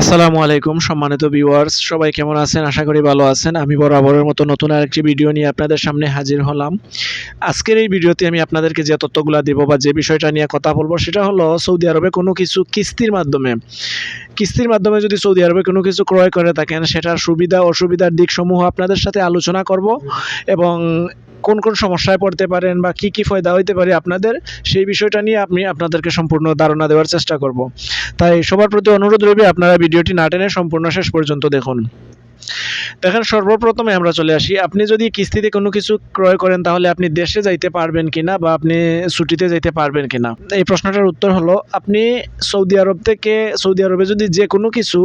আসসালামু আলাইকুম, সম্মানিত ভিউয়ার্স সবাই কেমন আছেন? আশা করি ভালো আছেন। আমি বরাবরের মতো নতুন আরেকটি ভিডিও নিয়ে আপনাদের সামনে হাজির হলাম। আজকের এই ভিডিওতে আমি আপনাদেরকে যে তথ্যগুলো দেবো বা যে বিষয়টা নিয়ে কথা বলব, সেটা হলো সৌদি আরবে কোনো কিছু কিস্তির মাধ্যমে। কিস্তির মাধ্যমে যদি সৌদি আরবে কোনো কিছু ক্রয় করে থাকেন, সেটার সুবিধা, অসুবিধার দিকসমূহ আপনাদের সাথে আলোচনা করব এবং কোন কোন সমস্যায় পড়তে পারেন বা কি কি ফায়দা হইতে পারে আপনাদের, সেই বিষয়টা নিয়ে আমি আপনাদেরকে সম্পূর্ণ ধারণা দেওয়ার চেষ্টা করব। তাই সবার প্রতি অনুরোধ রইবে, আপনারা ভিডিওটি না টেনে সম্পূর্ণ শেষ পর্যন্ত দেখুন। দেখেন, সর্বপ্রথমে আমরা চলে আসি। আপনি যদি কিস্তিতে কোনো কিছু ক্রয় করেন, তাহলে আপনি দেশে যাইতে পারবেন কিনা বা আপনি ছুটিতে যাইতে পারবেন কিনা? এই প্রশ্নটার উত্তর হলো, আপনি সৌদি আরব থেকে, সৌদি আরবে যদি যে কোনো কিছু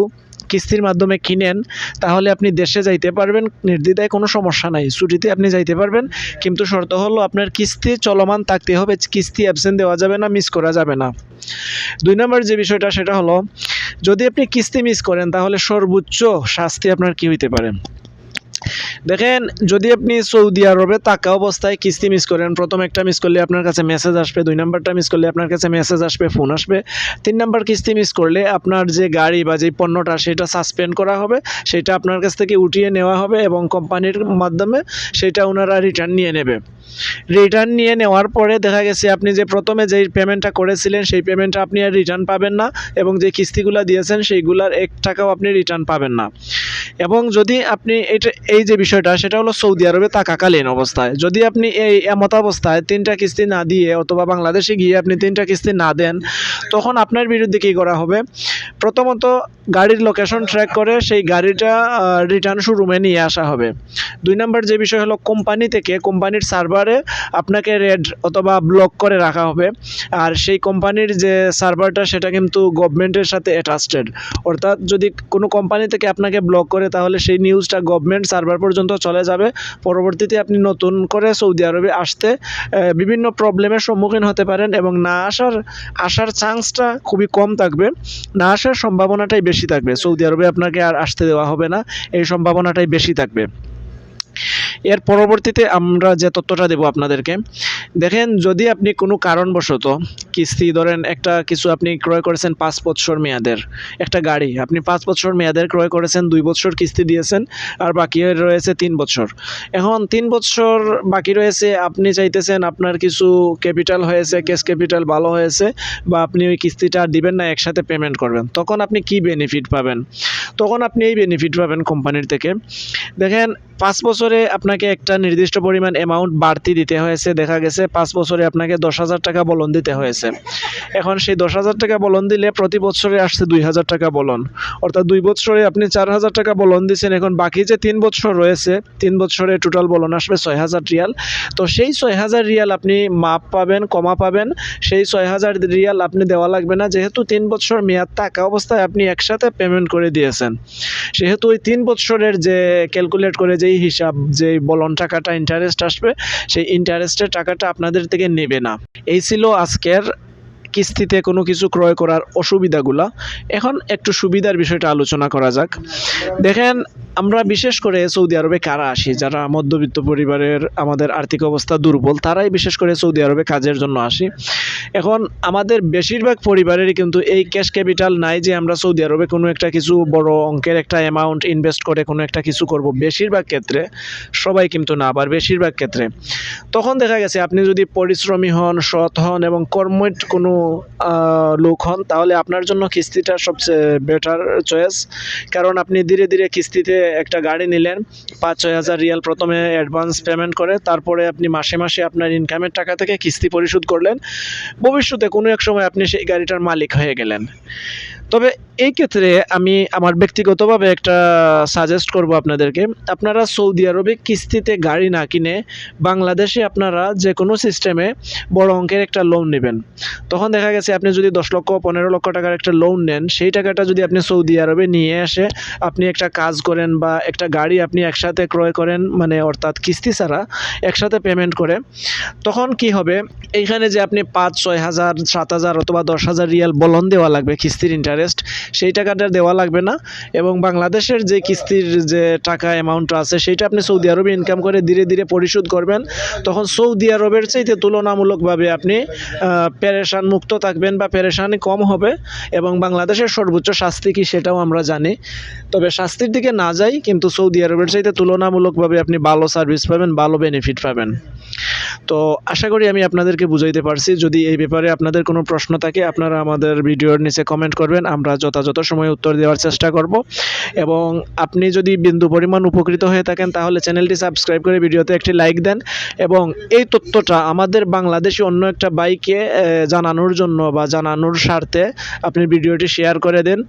কিস্তির মাধ্যমে কিনেন, তাহলে আপনি দেশে যাইতে পারবেন, নির্দ্বিধায় কোনো সমস্যা নাই। ছুটিতে আপনি যাইতে পারবেন, কিন্তু শর্ত হলো আপনার কিস্তি চলমান থাকতে হবে, কিস্তি অ্যাবসেন্ট দেওয়া যাবে না মিস করা যাবে না। দুই নম্বর যে বিষয়টা, সেটা হলো, যদি আপনি কিস্তি মিস করেন, তাহলে সর্বোচ্চ শাস্তি আপনার কি হইতে পারে? দেখেন, যদি আপনি সৌদি আরবে থাকা অবস্থায় কিস্তি মিস করেন, প্রথম একটা মিস করলে আপনার কাছে মেসেজ আসবে, দুই নাম্বারটা মিস করলে আপনার কাছে মেসেজ আসবে ফোন আসবে। তিন নাম্বার কিস্তি মিস করলে আপনার যে গাড়ি বা যে পণ্যটা, সেটা সাসপেন্ড করা হবে, সেটা আপনার কাছ থেকে উঠিয়ে নেওয়া হবে এবং কোম্পানির মাধ্যমে সেটা ওনারা রিটার্ন নিয়ে নেবে। রিটার্ন নিয়ে নেওয়ার পরে দেখা গেছে, আপনি যে প্রথমে যেই পেমেন্টটা করেছিলেন, সেই পেমেন্টটা আপনি আর রিটার্ন পাবেন না এবং যে কিস্তিগুলো দিয়েছেন, সেইগুলার এক টাকাও আপনি রিটার্ন পাবেন না। এবং যদি আপনি এটা, এই যে বিষয়টা, সেটা হলো সৌদি আরবে থাকাকালীন অবস্থায়। যদি আপনি এই এমত অবস্থায় তিনটা কিস্তি না দিয়ে অথবা বাংলাদেশে গিয়ে আপনি তিনটা কিস্তি না দেন, তখন আপনার বিরুদ্ধে কী করা হবে? প্রথমত গাড়ির লোকেশন ট্র্যাক করে সেই গাড়িটা রিটার্ন শোরুমে নিয়ে আসা হবে। দুই নম্বর যে বিষয় হলো কোম্পানি থেকে কোম্পানির সার্ভারে আপনাকে রেড অথবা ব্লক করে রাখা হবে। আর সেই কোম্পানির যে সার্ভারটা সেটা কিন্তু গভর্নমেন্টের সাথে অ্যাটাচড অর্থাৎ যদি কোনো কোম্পানি থেকে আপনাকে ব্লক করে তাহলে সেই নিউজটা গভর্নমেন্ট সার্ভার পর্যন্ত চলে যাবে। পরবর্তীতে আপনি নতুন করে সৌদি আরবে আসতে বিভিন্ন প্রবলেমের সম্মুখীন হতে পারেন এবং না আসার আসার চান্সটা খুবই কম থাকবে। না আসার সম্ভাবনাটাই বেশি থাকবে। সৌদি আরবে আপনাকে আর আসতে দেওয়া হবে না। এই সম্ভাবনাটাই বেশি থাকবে। এর পরবর্তীতে আমরা যে তথ্যটা দেব আপনাদেরকে, দেখেন যদি আপনি কোনো কারণবশত কিস্তি, ধরেন একটা কিছু আপনি ক্রয় করেছেন পাঁচ বছর মেয়াদের, একটা গাড়ি, আপনি পাঁচ বছর মেয়াদের ক্রয় করেছেন, দুই বছর কিস্তি দিয়েছেন, আর বাকি রয়েছে তিন বছর। এখন তিন বছর বাকি রয়েছে, আপনি চাইতেছেন আপনার কিছু ক্যাপিটাল হয়েছে, ক্যাশ ক্যাপিটাল ভালো হয়েছে, বা আপনি ওই কিস্তিটা দিবেন না, একসাথে পেমেন্ট করবেন। তখন আপনি কি বেনিফিট পাবেন? তখন আপনি এই বেনিফিট পাবেন কোম্পানির থেকে। দেখেন, পাঁচ বছরে আপনাকে একটা নির্দিষ্ট পরিমাণ অ্যামাউন্ট বাড়তি দিতে হয়েছে। দেখা গেছে পাঁচ বছরে আপনাকে দশ হাজার টাকা বলন দিতে হয়েছে। এখন সেই দশ হাজার টাকা বলন দিলে প্রতি বছরে আসছে দুই হাজার টাকা বলন। অর্থাৎ দুই বছরে আপনি চার হাজার টাকা বলন দিচ্ছেন এখন বাকি যে তিন বছর রয়েছে, তিন বছরে টোটাল বলন আসবে ছয় হাজার রিয়াল। তো সেই ছয় হাজার রিয়াল আপনি মাপ পাবেন, কমা পাবেন। সেই ছয় হাজার রিয়াল আপনি দেওয়া লাগবে না। যেহেতু তিন বছর মেয়াদ থাকা অবস্থায় আপনি একসাথে পেমেন্ট করে দিয়েছেন। সেহেতু ওই তিন বছরের যে ক্যালকুলেট করে যেই হিসাব বলন টাকাটা ইন্টারেস্ট আসবে, সেই ইন্টারেস্টের টাকাটা আপনাদের থেকে নেবে না। এই ছিল আজকের কিস্তিতে কোনো কিছু ক্রয় করার অসুবিধাগুলা। এখন একটু সুবিধার বিষয়টা আলোচনা করা যাক। দেখেন আমরা বিশেষ করে সৌদি আরবে কারা আসি? যারা মধ্যবিত্ত পরিবারের আমাদের আর্থিক অবস্থা দুর্বল, তারাই বিশেষ করে সৌদি আরবে কাজের জন্য আসি। এখন আমাদের বেশিরভাগ পরিবারেরই কিন্তু এই ক্যাশ ক্যাপিটাল নাই যে আমরা সৌদি আরবে কোনো একটা কিছু বড় অঙ্কের একটা অ্যামাউন্ট ইনভেস্ট করে কোনো একটা কিছু করব। বেশিরভাগ ক্ষেত্রে সবাই কিন্তু না, আবার বেশিরভাগ ক্ষেত্রে। তখন দেখা গেছে আপনি যদি পরিশ্রমী হন, সৎ হন এবং কর্মঠ কোনো লোক হন, তাহলে আপনার জন্য কিস্তিটা সবচেয়ে বেটার চয়েস কারণ আপনি ধীরে ধীরে কিস্তিতে একটা গাড়ি নিলেন, পাঁচ ছয় হাজার রিয়াল প্রথমে অ্যাডভান্স পেমেন্ট করে, তারপরে আপনি মাসে মাসে আপনার ইনকামের টাকা থেকে কিস্তি পরিশোধ করলেন। ভবিষ্যতে কোনো এক সময় আপনি সেই গাড়িটার মালিক হয়ে গেলেন। তবে এই ক্ষেত্রে আমি আমার ব্যক্তিগতভাবে একটা সাজেস্ট করব আপনাদেরকে। আপনারা সৌদি আরবে কিস্তিতে গাড়ি না কিনে বাংলাদেশে আপনারা যে কোনো সিস্টেমে বড় অঙ্কের একটা লোন নেবেন। তখন দেখা গেছে আপনি যদি দশ লক্ষ, পনেরো লক্ষ টাকার একটা লোন নেন, সেই টাকাটা যদি আপনি সৌদি আরবে নিয়ে এসে আপনি একটা কাজ করেন বা একটা গাড়ি আপনি একসাথে ক্রয় করেন মানে অর্থাৎ কিস্তি ছাড়া একসাথে পেমেন্ট করে, তখন কি হবে? এইখানে যে আপনি পাঁচ, ছয় হাজার, সাত হাজার অথবা দশ হাজার রিয়াল বলন দেওয়া লাগবে কিস্তির ইন্টারেস্ট ইন্টারেস্ট সেই টাকাটা দেওয়া লাগবে না। এবং বাংলাদেশের যে কিস্তির যে টাকা অ্যামাউন্টটা আছে, সেইটা আপনি সৌদি আরবে ইনকাম করে ধীরে ধীরে পরিশোধ করবেন। তখন সৌদি আরবের চাইতে তুলনামূলকভাবে আপনি পেরেশান মুক্ত থাকবেন বা পেরেশানি কম হবে এবং বাংলাদেশের সর্বোচ্চ শাস্তি কি সেটাও আমরা জানি। তবে শাস্তির দিকে না যাই, কিন্তু সৌদি আরবের চাইতে তুলনামূলকভাবে আপনি ভালো সার্ভিস পাবেন, ভালো বেনিফিট পাবেন। তো আশা করি আমি আপনাদেরকে বুঝাইতে পারছি। যদি এই ব্যাপারে আপনাদের কোনো প্রশ্ন থাকে, আপনারা আমাদের ভিডিওর নিচে কমেন্ট করবেন। আমরা যথাযথ সময়ে উত্তর দেওয়ার চেষ্টা করব। এবং আপনি যদি বিন্দু পরিমাণ উপকৃত হয়ে থাকেন, তাহলে চ্যানেলটি সাবস্ক্রাইব করে ভিডিওতে একটি লাইক দেন। এবং এই তথ্যটা আমাদের বাংলাদেশি অন্য একটা বাইকে জানানোর জন্য বা জানানোর স্বার্থে আপনি ভিডিওটি শেয়ার করে দেন।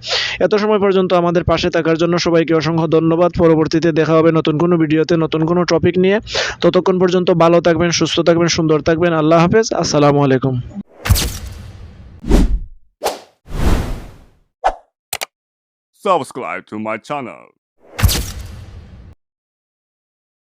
এত সময় পর্যন্ত আমাদের পাশে থাকার জন্য সবাইকে অসংখ্য ধন্যবাদ। পরবর্তীতে দেখা হবে নতুন কোনো ভিডিওতে নতুন কোনো টপিক নিয়ে। ততক্ষণ পর্যন্ত ভালো থাকবেন সুস্থ থাকবেন সুন্দর থাকবেন। আল্লাহ হাফেজ। আসসালামু আলাইকুম। Subscribe to my channel.